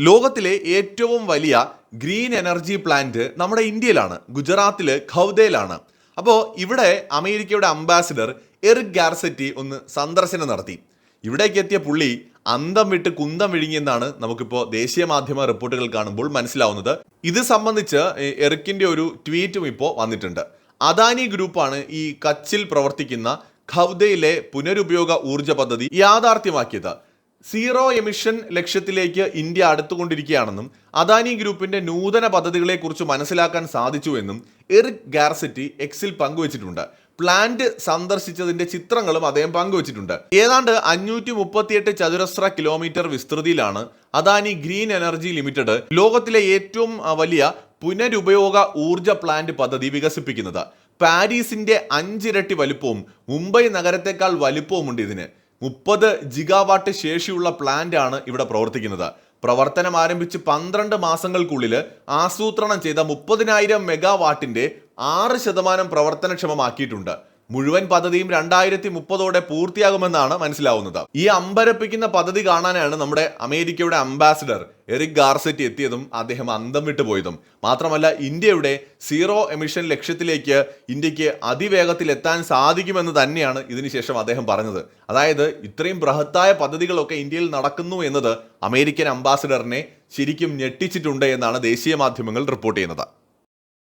ലോകത്തിലെ ഏറ്റവും വലിയ ഗ്രീൻ എനർജി പ്ലാന്റ് നമ്മുടെ ഇന്ത്യയിലാണ് ഗുജറാത്തിലെ ഖൗദയിലാണ്. അപ്പോൾ ഇവിടെ അമേരിക്കയുടെ അംബാസിഡർ എറിക് ഗാർസെറ്റി ഒന്ന് സന്ദർശനം നടത്തി. ഇവിടേക്ക് എത്തിയ പുള്ളി അന്തം വിട്ട് കുന്തം വിഴുങ്ങിയെന്നാണ് നമുക്കിപ്പോൾ ദേശീയ മാധ്യമ റിപ്പോർട്ടുകൾ കാണുമ്പോൾ മനസ്സിലാവുന്നത്. ഇത് സംബന്ധിച്ച് എ- എറിക്കിന്റെ ഒരു ട്വീറ്റും ഇപ്പോൾ വന്നിട്ടുണ്ട്. അദാനി ഗ്രൂപ്പാണ് ഈ കച്ചിൽ പ്രവർത്തിക്കുന്ന ഖൗദയിലെ പുനരുപയോഗ ഊർജ പദ്ധതി യാഥാർത്ഥ്യമാക്കിയത്. സീറോ എമിഷൻ ലക്ഷ്യത്തിലേക്ക് ഇന്ത്യ അടുത്തുകൊണ്ടിരിക്കുകയാണെന്നും അദാനി ഗ്രൂപ്പിന്റെ നൂതന പദ്ധതികളെക്കുറിച്ച് മനസ്സിലാക്കാൻ സാധിച്ചുവെന്നും എറിക് ഗാർസിറ്റി എക്സിൽ പങ്കുവച്ചിട്ടുണ്ട്. പ്ലാന്റ് സന്ദർശിച്ചതിന്റെ ചിത്രങ്ങളും അദ്ദേഹം പങ്കുവച്ചിട്ടുണ്ട്. ഏതാണ്ട് അഞ്ഞൂറ്റി മുപ്പത്തിയെട്ട് ചതുരശ്ര കിലോമീറ്റർ വിസ്തൃതിയിലാണ് അദാനി ഗ്രീൻ എനർജി ലിമിറ്റഡ് ലോകത്തിലെ ഏറ്റവും വലിയ പുനരുപയോഗ ഊർജ പ്ലാന്റ് പദ്ധതി വികസിപ്പിക്കുന്നത്. പാരീസിന്റെ അഞ്ചിരട്ടി വലുപ്പവും മുംബൈ നഗരത്തെക്കാൾ വലുപ്പവുമുണ്ട് ഇതിന്. മുപ്പത് ജിഗാവാട്ട് ശേഷിയുള്ള പ്ലാന്റ് ആണ് ഇവിടെ പ്രവർത്തിക്കുന്നത്. പ്രവർത്തനം ആരംഭിച്ച് പന്ത്രണ്ട് മാസങ്ങൾക്കുള്ളിൽ ആസൂത്രണം ചെയ്ത മുപ്പതിനായിരം മെഗാവാട്ടിന്റെ ആറ് ശതമാനം പ്രവർത്തനക്ഷമമാക്കിയിട്ടുണ്ട്. മുഴുവൻ പദ്ധതിയും രണ്ടായിരത്തി മുപ്പതോടെ പൂർത്തിയാകുമെന്നാണ് മനസ്സിലാവുന്നത്. ഈ അമ്പരപ്പിക്കുന്ന പദ്ധതി കാണാനാണ് നമ്മുടെ അമേരിക്കയുടെ അംബാസിഡർ എറിക് ഗാർസെറ്റ് എത്തിയതും അദ്ദേഹം അന്തം വിട്ടു പോയതും. മാത്രമല്ല ഇന്ത്യയുടെ സീറോ എമിഷൻ ലക്ഷ്യത്തിലേക്ക് ഇന്ത്യയ്ക്ക് അതിവേഗത്തിൽ എത്താൻ സാധിക്കുമെന്ന് തന്നെയാണ് ഇതിനുശേഷം അദ്ദേഹം പറഞ്ഞത്. അതായത് ഇത്രയും ബൃഹത്തായ പദ്ധതികളൊക്കെ ഇന്ത്യയിൽ നടക്കുന്നു എന്നത് അമേരിക്കൻ അംബാസിഡറിനെ ശരിക്കും ഞെട്ടിച്ചിട്ടുണ്ട് എന്നാണ് ദേശീയ മാധ്യമങ്ങൾ റിപ്പോർട്ട് ചെയ്യുന്നത്.